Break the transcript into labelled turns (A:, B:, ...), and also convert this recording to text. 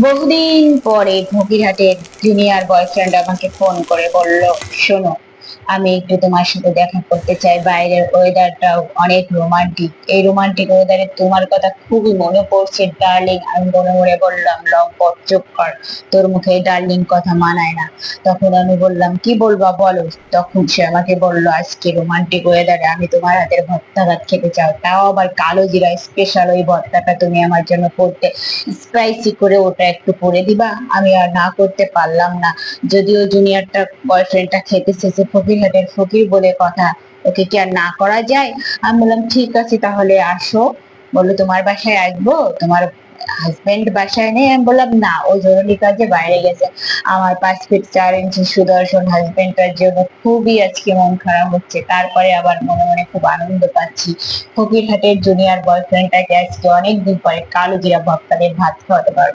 A: বহুদিন পরে ফকিরহাটের জুনিয়র বয়ফ্রেন্ড আমাকে ফোন করে বলল শোনো আমি একটু তোমার সাথে দেখা করতে চাই। বাইরের ওয়েদারটাও অনেক রোমান্টিক এই রোমান্টিক ওয়েদারে তোমার কথা খুবই মনে পড়ছে ডার্লিং আমি মনে মনে বললাম লম্পট চুপ কর। তোর মুখে ডার্লিং কথা মানায় না। তখন আমি বললাম, কি বলবা বলো? তখন সে আমাকে বলল, আজকে রোমান্টিক ওয়েদারে আমি তোমার হাতের ভর্তা ভাত খেতে চাও। তাও আবার কালো জিরা স্পেশাল ওই ভর্তাটা তুমি আমার জন্য করতে স্পাইসি করে ওটা একটু করে দিবা। আমি আর না করতে পারলাম না। যদিও জুনিয়রটা বয়ফ্রেন্ডটা খেতে শেষে ফকিরহাটের ফকির বলে কথা। ওকে কি আর না করা যায়? আমি বললাম, ঠিক আছে, তাহলে আসো। বলল, তোমার বাসায় আসব? তোমার হাজবেন্ড বাসায় নেই? আমি বললাম, না, ও জরুরি কাজে বাইরে গেছে। আমার পাঁচ ফিট চার ইঞ্চি সুদর্শন হাজবেন্ডটার জন্য খুবই আজকে মন খারাপ হচ্ছে। তারপরে আবার মনে মনে খুব আনন্দ পাচ্ছি। ফকিরহাটের জুনিয়র বয়ফ্রেন্ডটাকে আজকে অনেক অনেকদিন পরে কালো জিরা ভক্তাদের ভাত খাওয়াতে পারব।